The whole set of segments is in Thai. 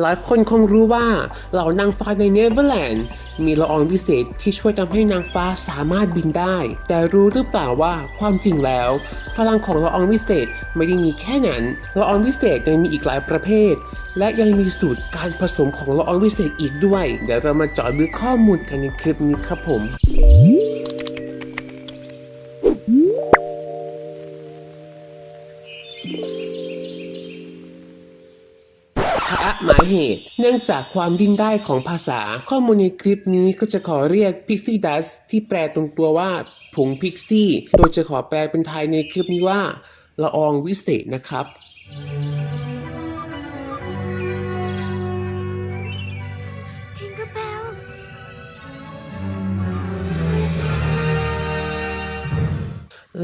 หลายคนคงรู้ว่าเหล่านางฟ้าในเนเธอร์แลนด์มีละอองวิเศษที่ช่วยทำให้นางฟ้าสามารถบินได้ แต่รู้หรือเปล่าว่าความจริงแล้ว พลังของละอองวิเศษไม่ได้มีแค่นั้นละอองวิเศษยังมีอีกหลายประเภท และยังมีสูตรการผสมของละอองวิเศษอีกด้วย เดี๋ยวเรามาเจาะลึกข้อมูลกันในคลิปนี้ครับผม พระหมายเหตุ เนื่องจากความดิ้นได้ของภาษา ข้อมูลในคลิปนี้ก็จะขอเรียก Pixie Dust ที่แปลตรงตัวว่าผงพิกซี่ โดยจะขอแปลเป็นไทยในคลิปนี้ว่าละอองวิเศษนะครับ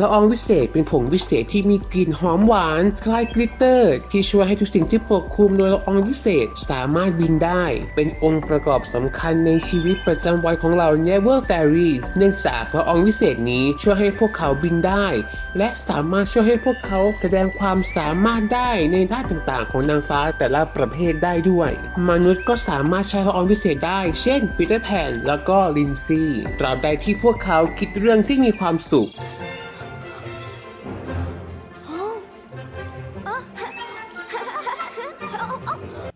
ละอองวิเศษเป็นผงวิเศษที่มีกลิ่นหอมหวาน คล้ายกลิตเตอร์ ที่ช่วยให้ทุกสิ่งที่ปกคลุมโดยละอองวิเศษสามารถบินได้ เป็นองค์ประกอบสำคัญในชีวิตประจำวันของเรา Never Fairies เนื่องจากละอองวิเศษนี้ช่วยให้พวกเขาบินได้ และสามารถช่วยให้พวกเขาแสดงความสามารถได้ในด้านต่างๆ ของนางฟ้าแต่ละประเภทได้ด้วย มนุษย์ก็สามารถใช้ละอองวิเศษได้ เช่นปีเตอร์แพนแล้วก็ลินซี่ตราบใดที่พวกเขาคิดเรื่องที่มีความสุข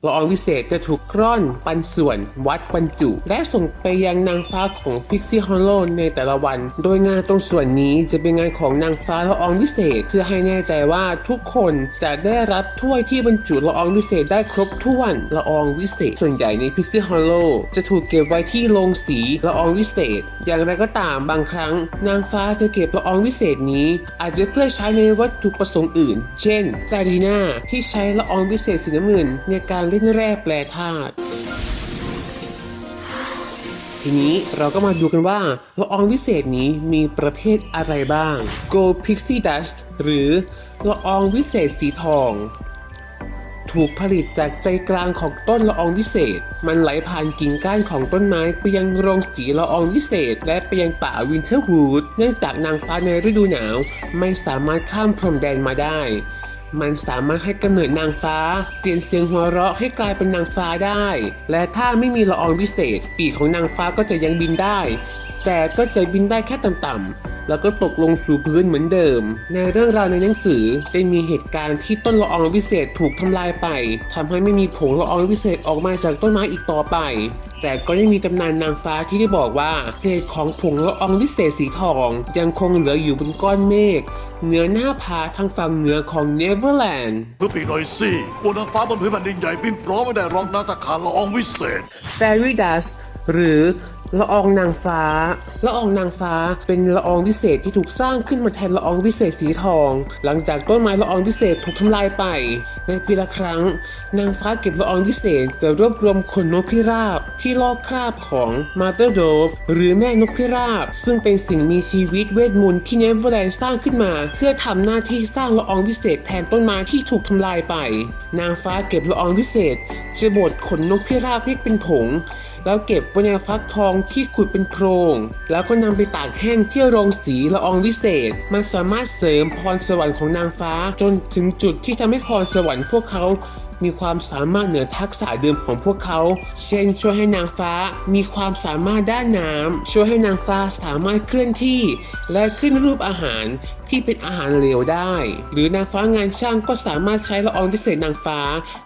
ละอองวิเศษจะถูกกร่อนปันส่วนวัดบรรจุ และส่งไปยังนางฟ้าของพิกซี่ฮอลโลในแต่ละวัน โดยงานตรงส่วนนี้จะเป็นงานของนางฟ้าละอองวิเศษ เพื่อให้แน่ใจว่าทุกคนจะได้รับถ้วยที่บรรจุละอองวิเศษได้ครบถ้วนละอองวิเศษ ส่วนใหญ่ในพิกซี่ฮอลโลจะถูกเก็บไว้ที่โรงสีละอองวิเศษ อย่างไรก็ตามบางครั้ง นางฟ้าจะเก็บละอองวิเศษนี้ อาจจะเพื่อใช้ในวัตถุประสงค์อื่น เช่นซารีนาที่ใช้ละอองวิเศษสีน้ำเงินในการเล่นแร่แปรธาตุทีนี้เราก็มาดูกันว่าละอองวิเศษนี้มีประเภทอะไรบ้าง Gold Pixie Dust หรือละอองวิเศษสีทอง ถูกผลิตจากใจกลางของต้นละอองวิเศษ มันไหลผ่านกิ่งก้านของต้นไม้ไปยังโรงสีละอองวิเศษ และไปยังป่าวินเทอร์วูดเนื่องจากนางฟ้าในฤดูหนาว ไม่สามารถข้ามพรมแดนมาได้ มันสามารถให้กำเนิดนางฟ้า เปลี่ยนเสียงหัวเราะให้กลายเป็นนางฟ้าได้ และถ้าไม่มีละอองวิเศษ ปีกของนางฟ้าก็จะยังบินได้ แต่ก็จะบินได้แค่ต่ำๆแล้วก็ตกลงสู่พื้นเหมือนเดิม ในเรื่องราวในหนังสือได้มีเหตุการณ์ที่ต้นละอองวิเศษถูกทำลายไปทำให้ไม่มีผงละอองวิเศษออกมาจากต้นไม้อีกต่อไปแต่ก็ยังมีตำนานนางฟ้าที่ได้บอกว่าเศษของผงละอองวิเศษสีทอง ยังคงเหลืออยู่บนก้อนเมฆ เหนือหน้าผาทางฝั่งเหนือของเนเวอร์แลนด์เพื่อปีกหน่อยสิบนนางฟ้าบนพื้นแผ่นดินใหญ่บินพร้อมไม่ได้รองนาตาขาละอองวิเศษ Fairy Dust หรือละอองนางฟ้า ละอองนางฟ้าเป็นละอองวิเศษที่ถูกสร้างขึ้นมาแทนละอองวิเศษสีทอง หลังจากต้นไม้ละอองวิเศษถูกทำลายไป ในปีละครั้ง นางฟ้าเก็บละอองพิเศษจะรวบรวมขนนกพิราบที่ลอกคราบของมาเตอร์โดฟหรือแม่นกพิราบ ซึ่งเป็นสิ่งมีชีวิตเวทมนต์ที่เนเวอร์แลนด์สร้างขึ้นมา เพื่อทำหน้าที่สร้างละอองพิเศษแทนต้นไม้ที่ถูกทำลายไป นางฟ้าเก็บละอองพิเศษ จะบดขนนกพิราบให้เป็นผง แล้วเก็บไว้ในฟักทองที่ขุดเป็นโพรง แล้วก็นำไปตากแห้งที่โรงสีละอองวิเศษ มันสามารถเสริมพรสวรรค์ของนางฟ้า จนถึงจุดที่ทำให้พรสวรรค์พวกเขามีความสามารถเหนือทักษะเดิมของพวกเขา เช่น ช่วยให้นางฟ้ามีความสามารถด้านน้ำ ช่วยให้นางฟ้าสามารถเคลื่อนที่ และขึ้นรูปอาหาร ที่เป็นอาหารเหลวได้ หรือนางฟ้างานช่างก็สามารถใช้ละอองพิเศษนางฟ้า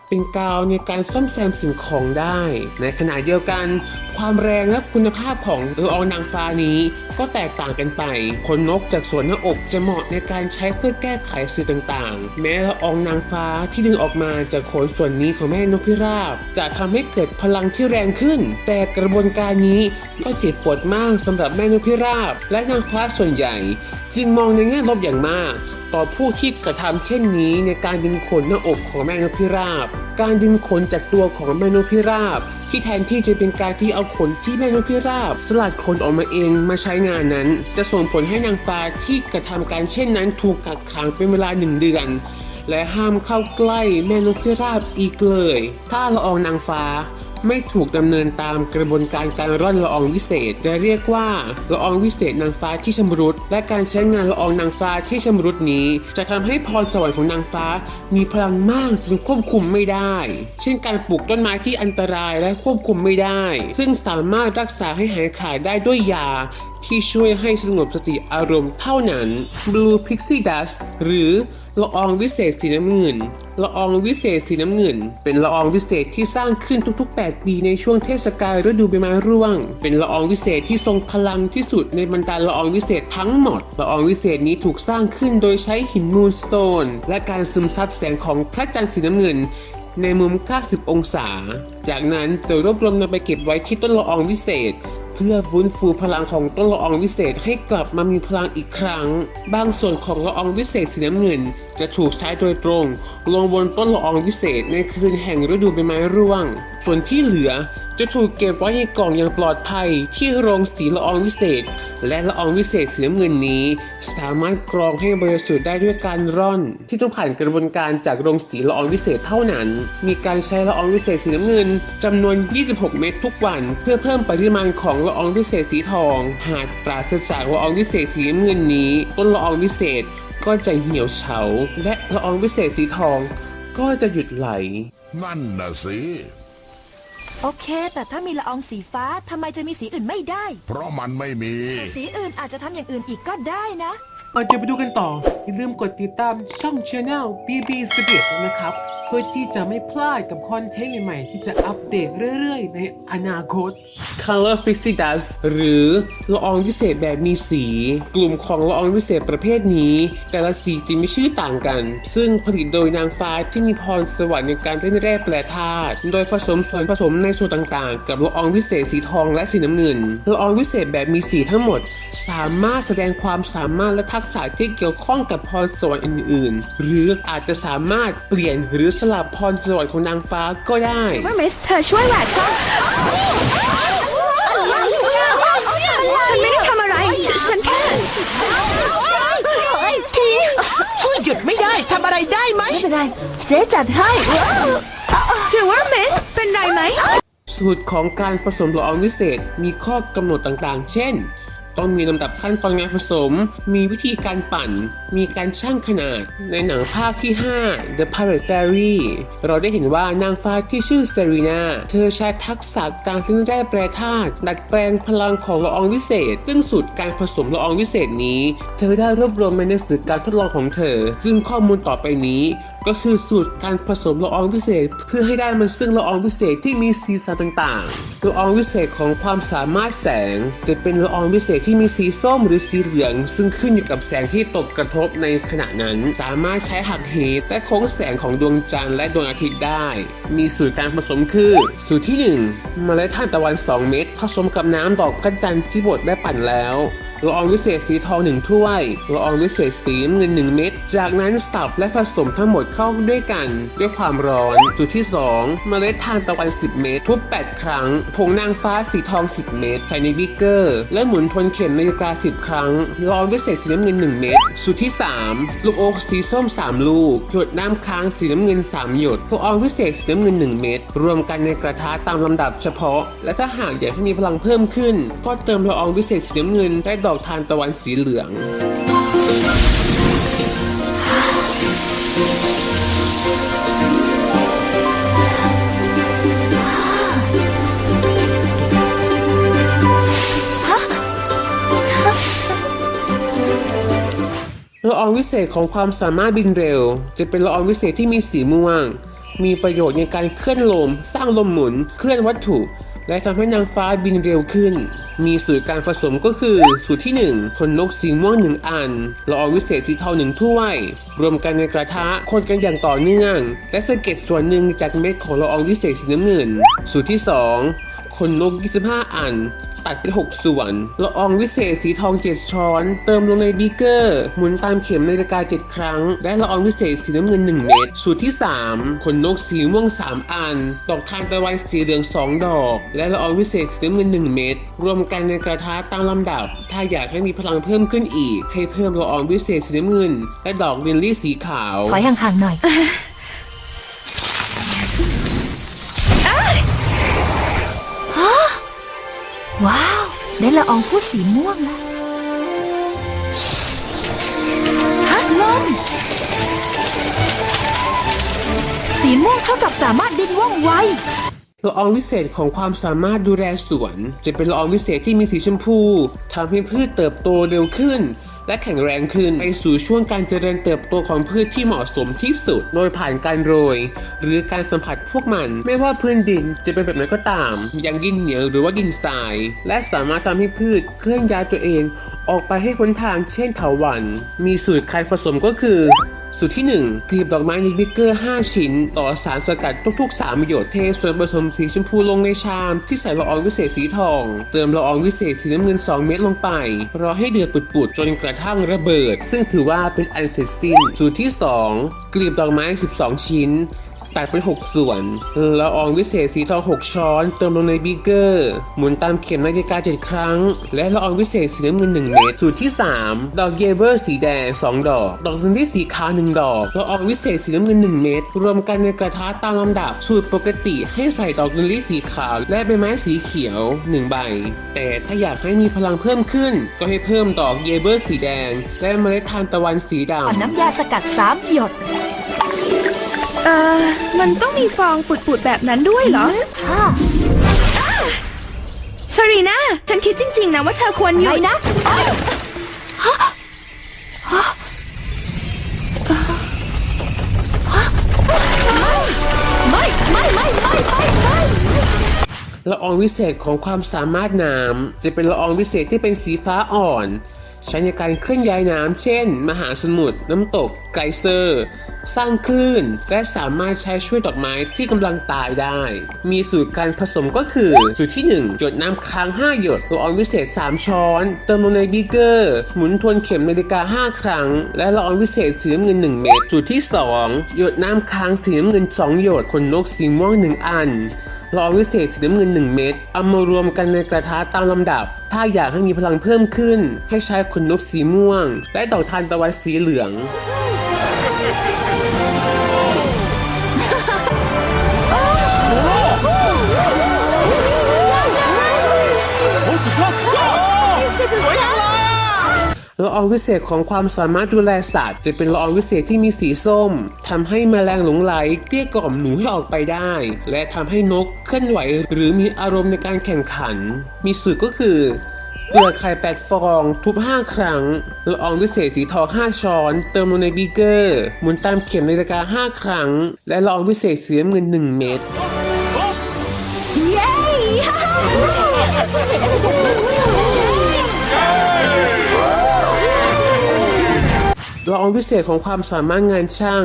เป็นกาวในการซ่อมแซมสิ่งของได้ ในขณะเดียวกัน ความแรงและคุณภาพของละอองนางฟ้านี้ ก็แตกต่างกันไปขนนกจากส่วนหน้าอกจะเหมาะในการใช้เพื่อแก้ไขสื่อต่างๆ แม้ละอองนางฟ้าที่ดึงออกมาจากขนส่วนนี้ของแม่นกพิราบ จะทำให้เกิดพลังที่แรงขึ้น แต่กระบวนการนี้ก็เจ็บปวดมากสำหรับแม่นกพิราบ และนางฟ้าส่วนใหญ่ จึงมองในแง่ลบอย่างมาก ต่อผู้ที่กระทำเช่นนี้ในการดึงขนหน้าอกของแม่นกพิราบ การดึงขนจากตัวของแม่นกพิราบ ที่แทนที่จะเป็นการที่เอาขนที่แม่นกพิราบ สลัดขนออกมาเองมาใช้งานนั้น จะส่งผลให้นางฟ้าที่กระทำการเช่นนั้น ถูกกักขังเป็นเวลาหนึ่งเดือนและห้ามเข้าใกล้แม่นกพิราบอีกเลย ถ้าละอองนางฟ้า ไม่ถูกดำเนินตามกระบวนการการร่อนละอองวิเศษ จะเรียกว่าละอองวิเศษนางฟ้าที่ชำรุด และการใช้งานละอองนางฟ้าที่ชำรุดนี้ จะทำให้พรสวรรค์ของนางฟ้า มีพลังมากจนควบคุมไม่ได้ เช่นการปลูกต้นไม้ที่อันตรายและควบคุมไม่ได้ ซึ่งสามารถรักษาให้หายขาดได้ด้วยยา ที่ช่วยให้สงบสติอารมณ์เท่านั้น Blue Pixie Dust หรือละอองวิเศษสีน้ำเงิน ละอองวิเศษสีน้ำเงิน เป็นละอองวิเศษที่สร้างขึ้นทุกๆ 8 ปีในช่วงเทศกาลฤดูใบไม้ร่วง เป็นละอองวิเศษที่ทรงพลังที่สุดในบรรดาละอองวิเศษทั้งหมด ละอองวิเศษนี้ถูกสร้างขึ้นโดยใช้หินมูนสโตน และการซึมซับแสงของพระจันทร์สีน้ำเงินในมุม 90 องศา จากนั้นจะรวบรวมนำไปเก็บไว้ที่ต้นละอองวิเศษ พื่อฟื้นฟูพลังของต้นละอองวิเศษให้กลับมามีพลังอีกครั้ง บางส่วนของละอองวิเศษสีน้ำเงิน จะถูกใช้โดยตรง ลงบนต้นละอองวิเศษในคืนแห่งฤดูใบไม้ร่วง ส่วนที่เหลือจะถูกเก็บไว้ในกล่องอย่างปลอดภัยที่โรงสีละอองวิเศษ และละอองวิเศษสีน้ำเงินนี้ สามารถกรองให้บริสุทธิ์ได้ด้วยการร่อน ที่ต้องผ่านกระบวนการจากโรงสีละอองวิเศษเท่านั้น มีการใช้ละอองวิเศษสีน้ำเงินจำนวน 26 เม็ดทุกวัน เพื่อเพิ่มปริมาณของละอองวิเศษสีทอง หากปราศจากละอองวิเศษสีน้ำเงินนี้ต้นละอองวิเศษ ก็จะเหี่ยวเฉา และละอองวิเศษสีทอง ก็จะหยุดไหล นั่นน่ะสิ โอเค แต่ถ้ามีละอองสีฟ้าทำไมจะมีสีอื่นไม่ได้เพราะมันไม่มี แต่สีอื่นอาจจะทำอย่างอื่นอีกก็ได้นะ ก่อนจะไปดูกันต่อ อย่าลืมกดติดตามช่อง Channel BB s p i r i t นะครับเพื่อที่จะไม่พลาดกับคอนเทนต์ใหม่ๆ ที่จะอัปเดตเรื่อยๆ ในอนาคต Color Pixie Dust หรือละอองวิเศษแบบมีสี กลุ่มของละอองวิเศษประเภทนี้ แต่ละสีจะมีชื่อต่างกัน ซึ่งผลิตโดยนางฟ้าที่มีพรสวรรค์ในการเล่นแร่แปรธาตุโดยผสมส่วนผสมในส่วนต่างๆ กับละอองวิเศษสีทองและสีน้ำเงินละอองวิเศษแบบมีสีทั้งหมด สามารถแสดงความสามารถและทักษะที่เกี่ยวข้องกับพรสวรรค์อื่นๆ หรืออาจจะสามารถเปลี่ยนหรือสลับพรสวรรค์ของนางฟ้าก็ได้ว่ามิสเธอช่วยแหวกช่องฉันไม่ได้ทำอะไรฉนฉันแค่ทีช่วยหยุดไม่ได้ทำอะไรได้ไหมไม่เป็นไร เจ๊จัดให้ซิลเวอร์มิสเป็นไรไหมสูตรของการผสมละอองวิเศษมีข้อกำหนดต่างๆ เช่น ต้องมีลำดับขั้นตอนการผสม มีวิธีการปั่น มีการชั่งขนาด ในหนังภาคที่ 5 The Pirate Fairy เราได้เห็นว่านางฟ้าที่ชื่อเซรีนาเธอใช้ทักษะการซึ่งแร่แปรธาตุดัดแปลงพลังของละอองวิเศษ ซึ่งสูตรการผสมละอองวิเศษนี้ เธอได้รวบรวมในหนังสือการทดลองของเธอ ซึ่งข้อมูลต่อไปนี้ ก็คือสูตรการผสมละอองวิเศษ เพื่อให้ได้มาซึ่งละอองวิเศษที่มีสีสันต่างๆละอองวิเศษของความสามารถแสง จะเป็นละอองวิเศษที่มีสีส้มหรือสีเหลือง ซึ่งขึ้นอยู่กับแสงที่ตกกระทบในขณะนั้น สามารถใช้หักเหและโค้งแสงของดวงจันทร์และดวงอาทิตย์ได้ มีสูตรการผสมคือ สูตรที่1เมล็ดทานตะวัน 2 เม็ดผสมกับน้ำดอกพระจันทร์ที่บดและปั่นแล้ว ละอองวิเศษสีทองหนึ่งถ้วยละอองวิเศษสีน้ำเงินหนึ่งเม็ด จากนั้นสับและผสมทั้งหมดเข้าด้วยกัน ด้วยความร้อน จุดที่ 2 เมล็ดทานตะวัน 10 เม็ดทุบ 8 ครั้ง ผงนางฟ้าสีทอง 10 เม็ดใส่ในบิ๊กเกอร์ และหมุนทวนเข็มนาฬิกา 10 ครั้งละอองวิเศษสีน้ำเงิน 1 เม็ดสูตรที่ 3 ลูกโอ๊กสีส้ม 3 ลูก หยดน้ำค้างสีน้ำเงิน 3 หยดละอองวิเศษสีน้ำเงิน 1 เม็ดรวมกันในกระทะตามลำดับเฉพาะ และถ้าหากอยากให้มีพลังเพิ่มขึ้น ก็เติมละอองวิเศษสีน้ำเงินและดอกทานตะวันสีเหลือง ละอองวิเศษของความสามารถบินเร็ว จะเป็นละอองวิเศษที่มีสีม่วง มีประโยชน์ในการเคลื่อนลม สร้างลมหมุน เคลื่อนวัตถุ และทำให้นางฟ้าบินเร็วขึ้น มีสูตรการผสมก็คือ สูตรที่ 1 คนนกสีม่วงหนึ่งอันละอองวิเศษสีเทาหนึ่งถ้วย รวมกันในกระทะคนกันอย่างต่อเนื่อง และสะเก็ดส่วนหนึ่งจากเม็ดของละอองวิเศษสีน้ำเงิน สูตรที่ 2 คนนก 25 อัน ตัดเป็น 6 ส่วนละอองวิเศษสีทอง 7 ช้อน เติมลงในบีเกอร์ หมุนตามเข็มนาฬิกา 7 ครั้ง และละอองวิเศษสีน้ำเงิน 1 เม็ดสูตรที่ 3 ขนนกสีม่วง 3 อัน ดอกทานตะวันสีเหลือง 2 ดอก และละอองวิเศษสีน้ำเงิน 1 เม็ดรวมกันในกระทะตามลำดับ ถ้าอยากให้มีพลังเพิ่มขึ้นอีก ให้เพิ่มละอองวิเศษสีน้ำเงิน และดอกลิลลี่สีขาวถอยห่างๆหน่อย และละอองผู้สีม่วงล่ะฮะลมสีม่วงเท่ากับสามารถบินว่องไว ละอองวิเศษของความสามารถดูแลสวน จะเป็นละอองวิเศษที่มีสีชมพูทำให้พืชเติบโตเร็วขึ้น และแข็งแรงขึ้นไปสู่ช่วงการเจริญเติบโตของพืชที่เหมาะสมที่สุด โดยผ่านการโรย หรือการสัมผัสพวกมัน ไม่ว่าพื้นดินจะเป็นแบบไหนก็ตามอย่างดินเหนียวหรือว่าดินทราย และสามารถทำให้พืชเคลื่อนย้ายตัวเอง ออกไปให้พ้นทางเช่นเถาวัลย์มีสูตรการผสมก็คือ สูตรที่1กลีบดอกไม้นิกเกอร์ 5 ชิ้น ต่อสารสกัดทุกๆ3หยชน์เทส่วนผสมสีชมพูลงในชาม ที่ใส่ละอองวิเศษสีทอง เติมละอองวิเศษสีน้ำเงิน 2 เม็ดลงไป รอให้เดือดปุดๆ จนกระทั่งระเบิด ซึ่งถือว่าเป็นอันเสร็จสิ้น สูตรที่ 2 กลีบดอกไม้ 12 ชิ้น ตัดเป็น 6 ส่วน ละอองวิเศษสีทอง 6 ช้อน เติมลงในบีเกอร์ หมุนตามเข็มนาฬิกา 7 ครั้ง และละอองวิเศษสีน้ำเงิน 1 เม็ด สูตรที่ 3 ดอกเยเบอร์สีแดง 2 ดอก ดอกลิลลี่สีขาว 1 ดอก ละอองวิเศษสีน้ำเงิน 1 เม็ด รวมกันในกระทะตามลำดับ สูตรปกติให้ใส่ดอกลิลลี่สีขาว และใบไม้สีเขียว 1 ใบ แต่ถ้าอยากให้มีพลังเพิ่มขึ้น ก็ให้เพิ่มดอกเยเบอร์สีแดง และเมล็ดทานตะวันสีดำน้ำยาสกัดสามหยด เอ่อ มันต้องมีฟองปุดๆแบบนั้นด้วยเหรอค่ะซารีนาฉันคิดจริง ๆ นะว่าเธอควรหยุไงดนะไม่ไม่ไม่ไม่ไม่ไม่ละอองวิเศษของความสามารถน้ำจะเป็นละอองวิเศษที่เป็นสีฟ้าอ่อน ใช้ในการเคลื่อนย้ายน้ำเช่น มหาสมุทรน้ำตก ไกลเซอร์ สร้างคลื่น และสามารถใช้ช่วยดอกไม้ที่กำลังตายได้ มีสูตรการผสมก็คือ สูตรที่ 1 หยดน้ำค้าง 5 หยดละอองวิเศษ 3 ช้อน เติมลงในบีเกอร์ หมุนทวนเข็มนาฬิกา 5 ครั้ง และละอองวิเศษสีน้ำเงิน 1 เม็ดสูตรที่ 2 หยดน้ำค้างสีน้ำเงิน 2 หยดขนนกสีม่วง1 อัน รอวิเศษสีน้ำเงิน 1 เม็ดเอามารวมกันในกระทะตามลำดับ ถ้าอยากให้มีพลังเพิ่มขึ้น ให้ใช้ขนนกสีม่วง และดอกทานตะวันสีเหลือง ละอองวิเศษของความสามารถดูแลสัตว์จะเป็นละอองวิเศษที่มีสีส้มทำให้แมลงหลงไหลเกลี้ยกล่อมหนูให้ออกไปได้ และทำให้นกเคลื่อนไหวหรือมีอารมณ์ในการแข่งขัน มีสูตรก็คือเปลือกไข่แปดฟอง ทุบ 5 ครั้งละอองวิเศษสีทอง 5 ช้อน เติมลงในบีเกอร์ หมุนตามเข็มนาฬิกา 5 ครั้ง และละอองวิเศษสีน้ำเงิน 1 เม็ดเย้ ละอองพิเศษของความสามารถงานช่าง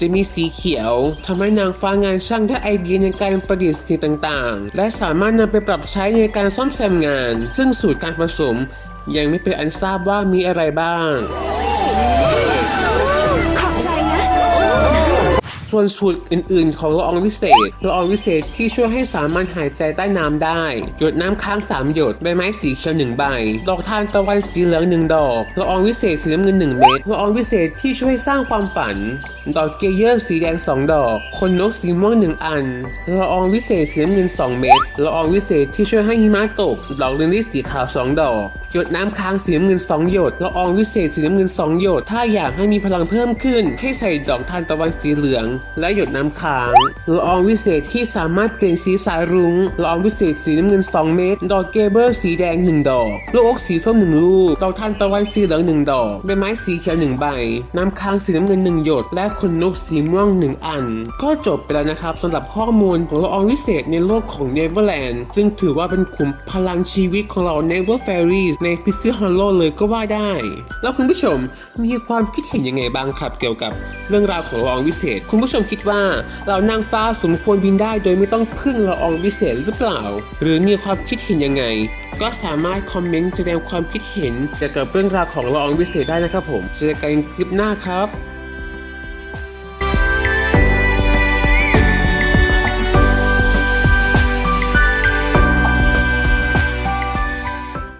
จะมีสีเขียวทำให้นางฟ้างานช่างได้ไอเดียในการประดิษฐ์สิ่งต่างๆ และสามารถนำไปปรับใช้ในการซ่อมแซมงาน ซึ่งสูตรการผสมยังไม่เป็นอันทราบว่ามีอะไรบ้าง ส่วนสูตรอื่น ๆ ของละอองวิเศษละอองวิเศษที่ช่วยให้สามารถหายใจใต้น้ำได้ หยดน้ำค้าง 3 หยดใบไม้สีเขียวหนึ่งใบ ดอกทานตะวันสีเหลืองหนึ่งดอกละอองวิเศษสีน้ำเงิน1เม็ดละอองวิเศษที่ช่วยสร้างความฝัน ดอกเกเยอร์สีแดง2ดอก คนนกสีม่วงหนึ่งอันละอองวิเศษสีน้ำเงิน2เม็ดละอองวิเศษที่ช่วยให้หิมะตก ดอกลิลลี่สีขาว2ดอกหยดน้ำค้างสีน้ำเงิน 2 หยดละอองวิเศษสีน้ำเงิน 2 หยด ถ้าอยากให้มีพลังเพิ่มขึ้น ให้ใส่ดอกทานตะวันสีเหลือง และหยดน้ำค้างละอองวิเศษที่สามารถเปลี่ยนสีสายรุ้งละอองวิเศษสีน้ำเงิน 2 เม็ดดอกเกเบอร์สีแดง 1 ดอกลูกอกสีส้ม1ลูกดอกทานตะวันสีเหลือง 1 ดอกใบไม้สีเขียว1ใบ น้ำค้างสีน้ำเงิน 1 หยด และขนนกสีม่วง 1 อัน ก็จบไปแล้วนะครับสำหรับข้อมูลของละอองวิเศษในโลกของเนเวอร์แลนด์ซึ่งถือว่าเป็นขุมพลังชีวิตของเรา Never Fairies ในพิซซี่ฮอลโลเลยก็ว่าได้ แล้วคุณผู้ชมมีความคิดเห็นยังไงบ้างครับเกี่ยวกับเรื่องราวของละอองวิเศษ คุณผู้ชมคิดว่าเรานางฟ้าสมควรบินได้ โดยไม่ต้องพึ่งละอองวิเศษหรือเปล่า หรือมีความคิดเห็นยังไง ก็สามารถคอมเมนต์แสดงความคิดเห็นเกี่ยวกับเรื่องราวของละอองวิเศษได้นะครับผมเจอกันคลิปหน้าครับ